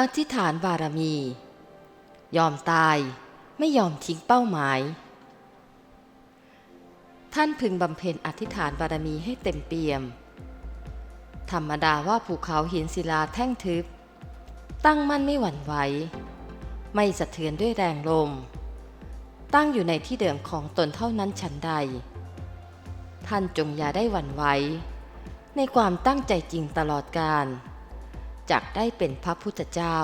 อธิษฐานบารมี ยอมตายไม่ยอมทิ้งเป้าหมาย ท่านพึงบำเพ็ญอธิษฐานบารมีให้เต็มเปี่ยม ธรรมดาว่าภูเขาหินศิลาแท่งทึบ ตั้งมั่นไม่หวั่นไหว ไม่สะเทือนด้วยแรงลม ตั้งอยู่ในที่เดิมของตนเท่านั้นฉันใด ท่านจงอย่าได้หวั่นไหวในความตั้งใจจริงตลอดกาล จักได้เป็นพระพุทธเจ้า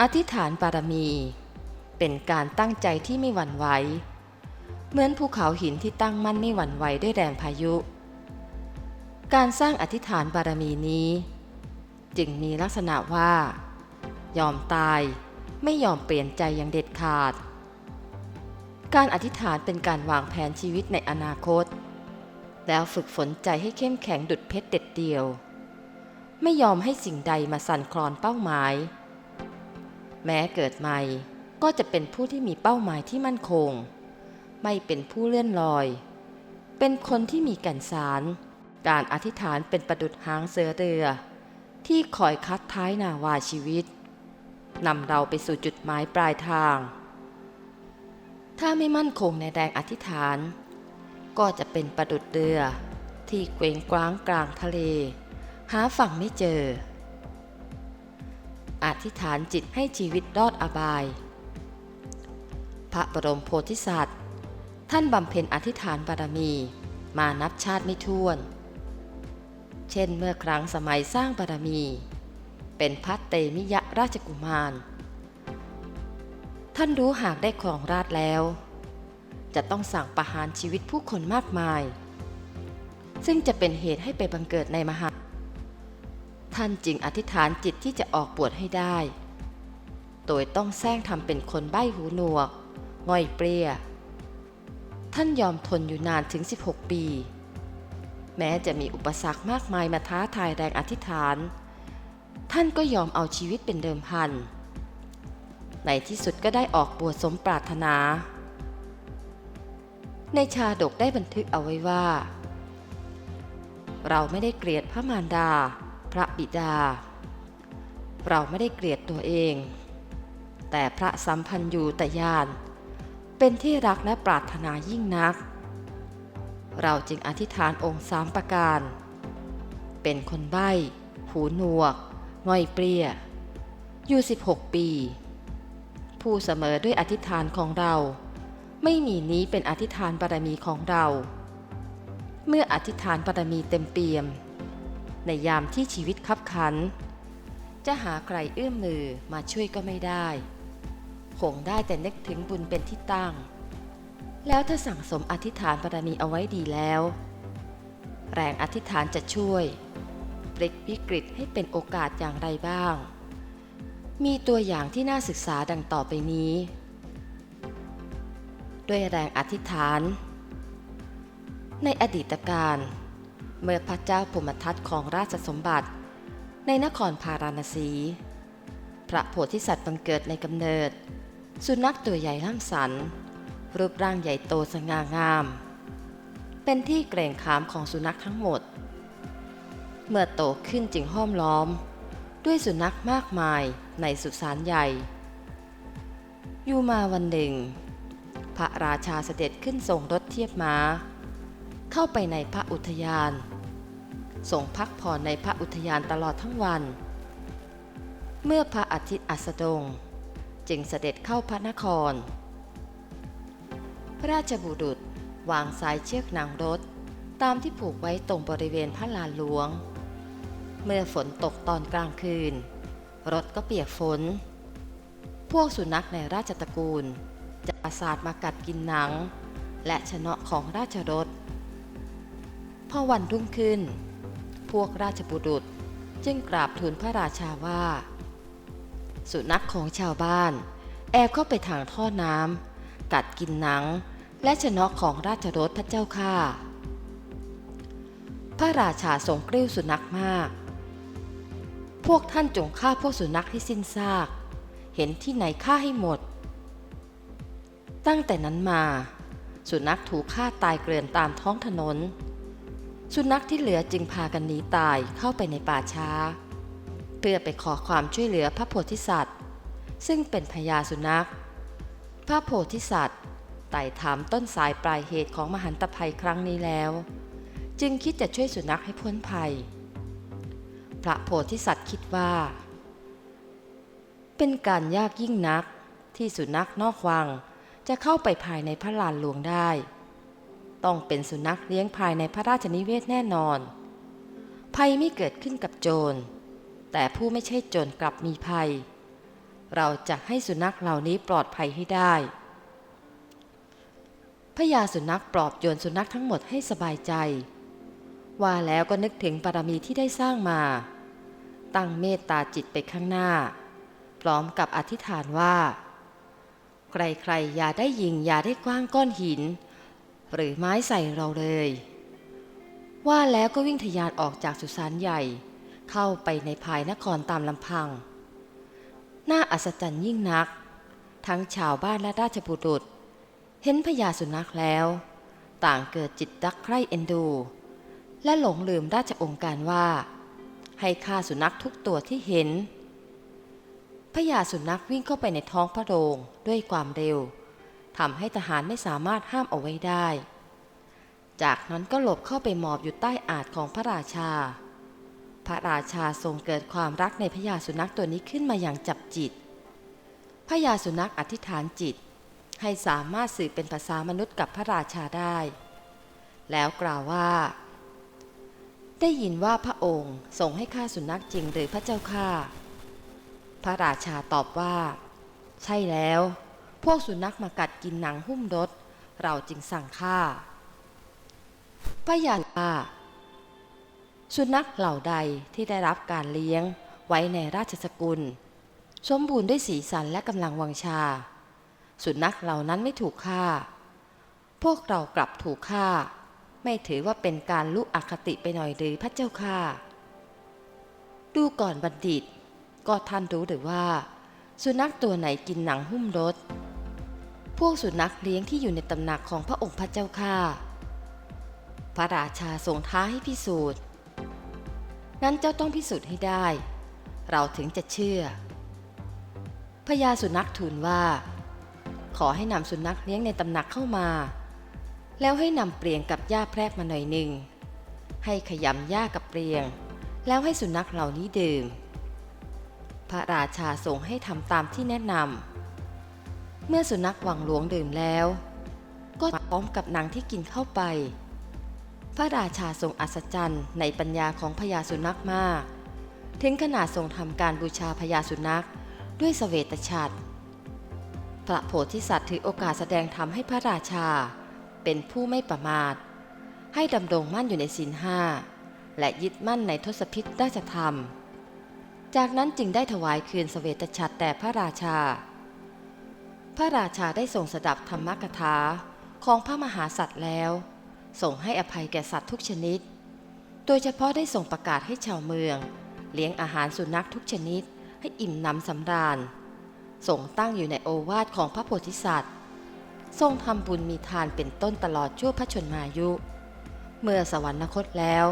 อธิษฐานบารมี เป็นการตั้งใจที่ไม่หวั่นไหว เหมือนภูเขาหินที่ตั้งมั่นไม่หวั่นไหวด้วยแรงพายุ การสร้างอธิษฐานบารมีนี้ จึงมีลักษณะว่า ยอมตายไม่ยอมเปลี่ยนใจอย่างเด็ดขาด การอธิษฐานเป็นการวางแผนชีวิตในอนาคต แล้วฝึกฝนใจให้เข้มแข็งดุดเพชรเด็ดเดียว ไม่ยอมให้สิ่งใดมาสั่นคลอนเป้าหมาย แม้เกิดใหม่ก็จะเป็นผู้ที่มีเป้าหมายที่มั่นคง ไม่เป็นผู้เลื่อนลอย เป็นคนที่มีแก่นสาร การอธิษฐานเป็นประดุดหางเสือเรือ ที่คอยคัดท้ายนาวาชีวิตนำเราไปสู่จุดหมายปลายทาง ถ้าไม่มั่นคงในแรงอธิษฐาน ก็จะเป็นประดุดเรือที่เกวงกว้างกลางทะเล หาฝั่งไม่เจอ อธิษฐานจิตให้ชีวิตรอดอบาย พระบรมโพธิสัตว์ ท่านบำเพ็ญอธิษฐานบารมีมานับชาติไม่ถ้วน เช่นเมื่อครั้งสมัยสร้างบารมี เป็นพัตเตมิยะราชกุมาร ท่านรู้หากได้ครองราชแล้ว จะต้องสั่งประหารชีวิตผู้คนมากมาย ซึ่งจะเป็นเหตุให้ไปบังเกิดในมหา ท่านจึงอธิษฐานจิตที่จะออกบวชให้ได้ โดยต้องแซงทำเป็นคนใบ้หูหนวกง่อยเปรี้ย ท่านยอมทนอยู่นานถึง 16 ปี แม้จะมีอุปสรรคมากมายมาท้าทายแรงอธิษฐาน ท่านก็ยอมเอาชีวิตเป็นเดิมพัน ในที่สุดก็ได้ออกบวชสมปรารถนา ในชาดกได้บันทึกเอาไว้ว่า เราไม่ได้เกลียดพระมารดา พระบิดา เราไม่ได้เกลียดตัวเอง แต่พระสัมพันธ์อยู่แต่ญาณเป็นที่รักและปรารถนายิ่งนัก เราจึงอธิษฐานองค์สามประการ เป็นคนใบ้ หูหนวก ง่อยเปรี้ยอยู่ 16 ปี ผู้เสมอด้วยอธิษฐานของเรา ไม่มีนี้เป็นอธิษฐานบารมีของเรา เมื่ออธิษฐานบารมีเต็มเปี่ยม ในยามที่ชีวิตคับขัน จะหาใครเอื้อมมือมาช่วยก็ไม่ได้คงได้แต่นึกถึงบุญเป็นที่ตั้ง แล้วถ้าสั่งสมอธิษฐานบารมีเอาไว้ดีแล้ว แรงอธิษฐานจะช่วยพลิกวิกฤตให้เป็นโอกาสอย่างไรบ้าง มีตัวอย่างที่น่าศึกษาดังต่อไปนี้ ด้วยแรงอธิษฐาน ในอดีตการ เมื่อพระเจ้าปุมทัตของราชสมบัติ ในนครพาราณสี พระโพธิสัตว์บังเกิดในกำเนิด สุนัขตัวใหญ่ล่ำสัน รูปร่างใหญ่โตสง่างาม เป็นที่เกรงขามของสุนัขทั้งหมด เมื่อโตขึ้นจึงห้อมล้อม ด้วยสุนัขมากมายในสุสานใหญ่ อยู่มาวันหนึ่ง พระราชาเสด็จขึ้นทรงรถเทียบม้า เข้าไปในพระอุทยาน ทรงพักผ่อนในพระอุทยานตลอดทั้งวัน เมื่อพระอาทิตย์อัสดง จึงเสด็จเข้าพระนคร พระราชบุรุษวางสายเชือกนางรถ ตามที่ผูกไว้ตรงบริเวณพระลานหลวง เมื่อฝนตกตอนกลางคืน รถก็เปียกฝน พวกสุนัขในราชตระกูล จะประสาทมากัดกินหนัง และชนะของราชรถพอวันรุ่งขึ้น พวกราชบุรุษ จึงกราบทูลพระราชาว่า สุนัขของชาวบ้าน แอบเข้าไปทางท่อน้ำกัดกินหนัง และชนะของราชรถพระเจ้าข้าพระราชาทรงกริ้วสุนัขมาก พวกท่านจงฆ่าพวกสุนัขให้สิ้นซาก เห็นที่ไหนฆ่าให้หมด ตั้งแต่นั้นมา สุนัขถูกฆ่าตายเกลื่อนตามท้องถนน สุนัขที่เหลือจึงพากันหนีตายเข้าไปในป่าช้า เพื่อไปขอความช่วยเหลือพระโพธิสัตว์ ซึ่งเป็นพญาสุนัข พระโพธิสัตว์ไต่ถามต้นสายปลายเหตุของมหันตภัยครั้งนี้แล้ว จึงคิดจะช่วยสุนัขให้พ้นภัย พระโพธิสัตว์คิดว่า เป็นการยากยิ่งนักที่สุนัขนอกวังจะเข้าไปภายในพระลานหลวงได้ ต้องเป็นสุนัขเลี้ยงภายในพระราชนิเวศแน่นอน ภัยไม่เกิดขึ้นกับโจร แต่ผู้ไม่ใช่โจรกลับมีภัย เราจะให้สุนัขเหล่านี้ปลอดภัยให้ได้พญาสุนัขปลอบโยนสุนัขทั้งหมดให้สบายใจ ว่าแล้วก็นึกถึงบารมีที่ได้สร้างมา ตั้งเมตตาจิตไปข้างหน้า พร้อมกับอธิษฐานว่า ใครๆ อย่าได้ยิงอย่าได้กว้างก้อนหิน หรือไม้ใส่เราเลย ว่าแล้วก็วิ่งทะยานออกจากสุสานใหญ่ เข้าไปในภายนครตามลำพัง น่าอัศจรรย์ยิ่งนัก ทั้งชาวบ้านและราชบุรุษ เห็นพญาสุนัขแล้ว ต่างเกิดจิตรักใคร่เอ็นดู และหลงลืมราชองค์การว่า ให้ฆ่าสุนัขทุกตัวที่เห็นพญาสุนัขวิ่งเข้าไปในท้องพระโรงด้วยความเร็ว ทำให้ทหารไม่สามารถห้ามเอาไว้ได้ จากนั้นก็หลบเข้าไปหมอบอยู่ใต้อาจของพระราชา พระราชาทรงเกิดความรักในพญาสุนัขตัวนี้ขึ้นมาอย่างจับจิต พญาสุนัขอธิษฐานจิต ให้สามารถสื่อเป็นภาษามนุษย์กับพระราชาได้ แล้วกล่าวว่า ได้ยินว่าพระองค์ทรงให้ฆ่าสุนัขจริงหรือพระเจ้าข้าพระราชาตอบว่า ใช่แล้ว พวกสุนัขมากัดกินหนังหุ้มรถ เราจึงสั่งฆ่าพระยาว่าสุนัขเหล่าใดที่ได้รับการเลี้ยงไว้ในราชสกุล สมบูรณ์ด้วยสีสันและกำลังวังชา สุนัขเหล่านั้นไม่ถูกฆ่า พวกเรากลับถูกฆ่า ไม่ถือว่าเป็นการลุอคติไปหน่อยหรือพระเจ้าข้าดูก่อนบัณฑิต ก็ท่านรู้หรือว่า สุนัขตัวไหนกินหนังหุ้มรถ วกสุนัขเลี้ยงที่อยู่ในตำหนักของพระองค์พระเจ้าข้าพระราชาทรงท้าให้พิสูจน์งั้นเจ้าต้องพิสูจน์ให้ได้ เราถึงจะเชื่อ พญาสุนัขทูลว่า ขอให้นำสุนัขเลี้ยงในตำหนักเข้ามา แล้วให้นำเปลี่ยงกับหญ้าแพรกมาหน่อยหนึ่ง ให้ขยำหญ้ากับเปลี่ยง แล้วให้สุนัขเหล่านี้ดื่ม พระราชาทรงให้ทำตามที่แนะนำ เมื่อสุนัขวังหลวงดื่มแล้ว ก็พร้อมกับนางที่กินเข้าไป พระราชาทรงอัศจรรย์ในปัญญาของพญาสุนัขมาก ถึงขนาดทรงทำการบูชาพญาสุนัขด้วยสเสวตฉัตรพระโพธิสัตว์ถือโอกาสแสดงธรรมให้พระราชา เป็นผู้ไม่ประมาท ให้ดำรงมั่นอยู่ในศีลห้าและยึดมั่นในทศพิธราชธรรม จากนั้นจึงได้ถวายคืนสเสวตฉัตรแต่พระราชา พระราชาได้ทรงสดับธรรมกถาของพระมหาสัตว์แล้วส่งให้อภัยแก่สัตว์ทุกชนิด โดยเฉพาะได้ส่งประกาศให้ชาวเมือง เลี้ยงอาหารสุนัขทุกชนิดให้อิ่มหนำสำราญส่งตั้งอยู่ในโอวาทของพระโพธิสัตว์ ทรงทำบุญมีทานเป็นต้นตลอดชั่วพระชนมายุ เมื่อสวรรคตแล้ว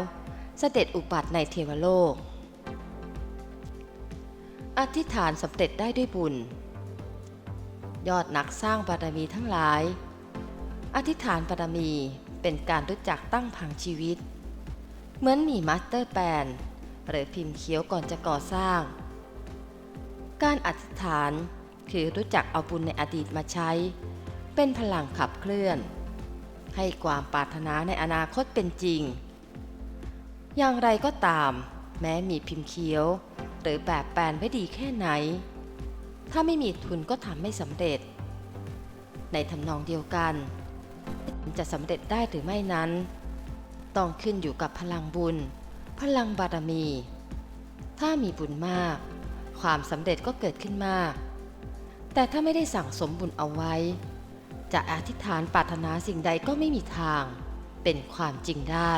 เสด็จอุบัติในเทวโลก อธิษฐานสำเร็จได้ด้วยบุญ ยอดนักสร้างบารมีทั้งหลาย อธิษฐานบารมีเป็นการรู้จักตั้งพังชีวิต เหมือนมีมาสเตอร์แปนหรือพิมพ์เขียวก่อนจะก่อสร้าง การอธิษฐานคือรู้จักเอาบุญในอดีตมาใช้ เป็นพลังขับเคลื่อน ให้ความปรารถนาในอนาคตเป็นจริง อย่างไรก็ตาม แม้มีพิมพ์เขียว หรือแบบแปลนไว้ดีแค่ไหน ถ้าไม่มีทุนก็ทำไม่สำเร็จ ในทำนองเดียวกัน จะสำเร็จได้หรือไม่นั้น ต้องขึ้นอยู่กับพลังบุญ พลังบารมี ถ้ามีบุญมาก ความสำเร็จก็เกิดขึ้นมาก แต่ถ้าไม่ได้สั่งสมบุญเอาไว้ จะอธิษฐานปรารถนาสิ่งใดก็ไม่มีทาง เป็นความจริงได้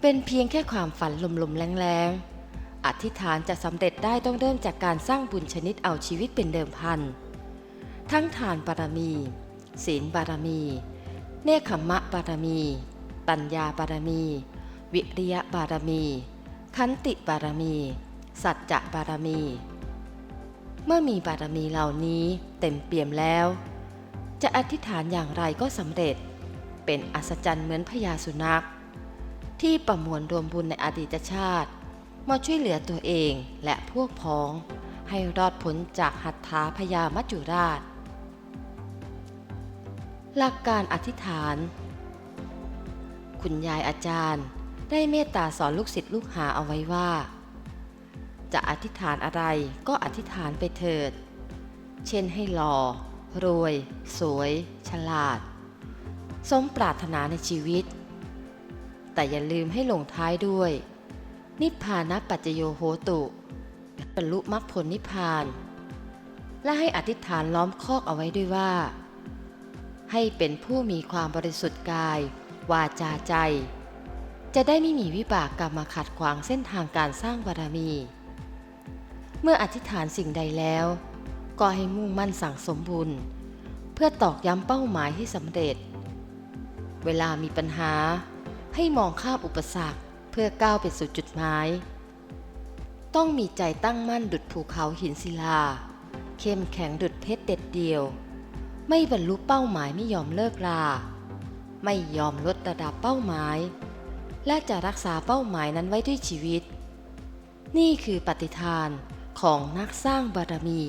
เป็นเพียงแค่ความฝันลมๆแรงๆ อธิษฐานจะสำเร็จได้ต้องเริ่มจากการสร้างบุญชนิดเอาชีวิตเป็นเดิมพัน ทั้งทานบารมี ศีลบารมี เนคขมะบารมี ปัญญาบารมี วิริยะบารมี ขันติบารมี สัจจะบารมี เมื่อมีบารมีเหล่านี้เต็มเปี่ยมแล้ว จะอธิษฐานอย่างไรก็สำเร็จ เป็นอัศจรรย์เหมือนพญาสุนัข ที่ประมวลรวมบุญในอดีตชาติ มาช่วยเหลือตัวเองและพวกพ้อง ให้รอดพ้นจากหัตถาพญามัจจุราช หลักการอธิษฐาน คุณยายอาจารย์ได้เมตตาสอนลูกศิษย์ลูกหาเอาไว้ว่า จะอธิษฐานอะไรก็อธิษฐานไปเถิด เช่นให้หล่อรวย สวย ฉลาด สมปรารถนาในชีวิต แต่อย่าลืมให้ลงท้ายด้วย นิพพานะปัจโยโหตุบรรลุมรรคผลนิพพาน และให้อธิษฐานล้อมคอกเอาไว้ด้วยว่า ให้เป็นผู้มีความบริสุทธิ์กาย วาจาใจ จะได้ไม่มีวิบากกรรมมาขัดขวางเส้นทางการสร้างบารมี เมื่ออธิษฐานสิ่งใดแล้ว ก็ให้มุ่งมั่นสั่งสมบุญ เพื่อตอกย้ำเป้าหมายให้สำเร็จ เวลามีปัญหาให้มองข้ามอุปสรรค เพื่อก้าวไปสู่จุดหมาย ต้องมีใจตั้งมั่นดุดภูเขาหินศิลา เข้มแข็งดุดเพชรเด็ดเดียว ไม่บรรลุเป้าหมายไม่ยอมเลิกราไม่ยอมลดระดับเป้าหมาย และจะรักษาเป้าหมายนั้นไว้ด้วยชีวิต นี่คือปฏิทานของนักสร้างบารมี